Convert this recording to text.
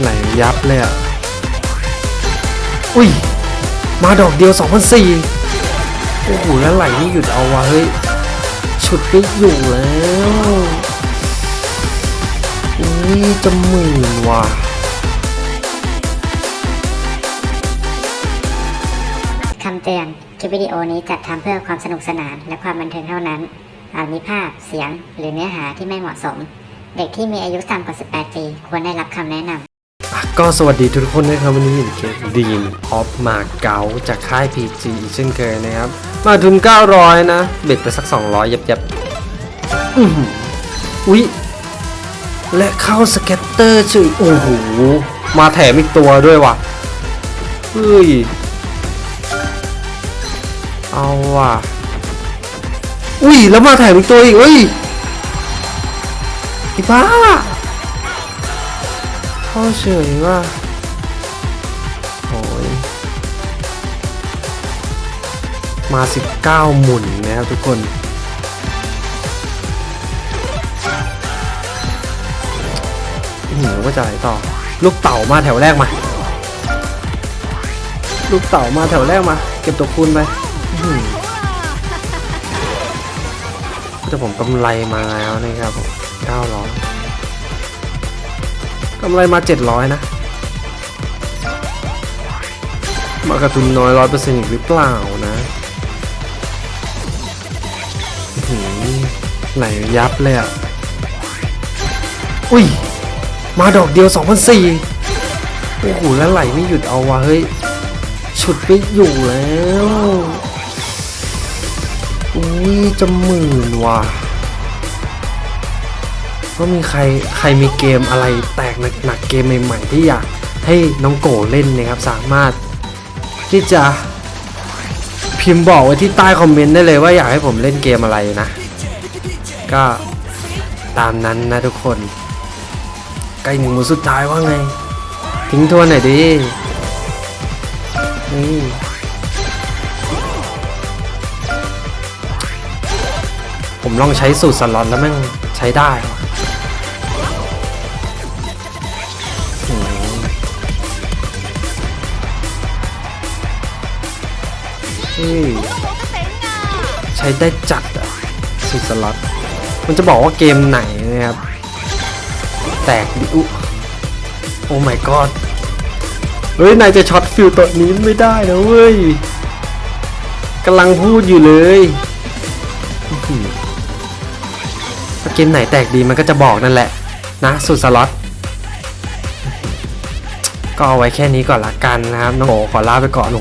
ไหลยับเลยอะ อุ้ย มาดอกเดียว2,004โอ้โหแล้วไหลนี่หยุดเอาวะเฮ้ย ฉุดไม่อยู่แล้วอุ้ยจะหมื่นว่ะคำเตือน คลิปวิดีโอนี้จัดทำเพื่อความสนุกสนานและความบันเทิงเท่านั้น อาจมีภาพ เสียง หรือเนื้อหาที่ไม่เหมาะสม เด็กที่มีอายุต่ำกว่า 18 ปี ควรได้รับคำแนะนำอะ ก็สวัสดีทุกคนนะครับวันนี้อยู่เกมดีนออฟมาเก๊าจากค่าย PG อีกเช่นเคยนะครับ มาทุน 900 นะ เบ็ดไปสัก 200 ยับยับๆอื้อหืออุ๊ยและเข้าสเก็ตเตอร์เฉยโอ้โห มาแถมอีกตัวด้วยว่ะเฮ้ย เอาว่ะ อุ้ย แล้วมาแถมอีกตัวอีกเฮ้ยไอ้บ้า เข้าเฉยว่าโอ้ยมา 19 หมุนนะครับทุกคนหืมว่าจะไหนต่อ ลูกเต่ามาแถวแรกมา ลูกเต่ามาแถวแรกมา เก็บตัวคูณไปอื้อหือแต่ผมกำไรมาแล้วนะครับผม900 กำไรมา 700 นะ มากระทุนน้อยร้อยเปอร์เซ็นต์อีกหรือเปล่านะไหลยับเลยอะ อุ้ย มาดอกเดียว2,004โอ้โห แล้วไหลไม่หยุดเอาวะเฮ้ย ฉุดไม่อยู่แล้ว อุ้ย จะหมื่นว่ะ ก็มีใครใครมีเกมอะไรแตกหนักๆเกมใหม่ๆที่อยากให้น้องโกเล่นนะครับสามารถที่จะพิมพ์บอกไว้ที่ใต้คอมเมนต์ได้เลยว่าอยากให้ผมเล่นเกมอะไรนะ ก็ตามนั้นนะทุกคน ใกล้หนึ่งมือสุดท้ายว่าไง ทิ้งทวนหน่อยดินี่ผมลองใช้สูตรสล็อตแล้วแม่งใช้ได้ว่ะ เฮ้ยใช้ได้จัดอะสุดสล็อตมันจะบอกว่าเกมไหนนะครับ แตกดิอุโอ้ my god เฮ้ย นายจะช็อตฟิลตัวนี้ไม่ได้นะเว้ยกำลังพูดอยู่เลยอื้อหือถ้าเกมไหนแตกดีมันก็จะบอกนั่นแหละ นะ สุดสล็อตก็เอาไว้แค่นี้ก่อนละกันนะครับ น้องโอขอลาไปก่อนหนู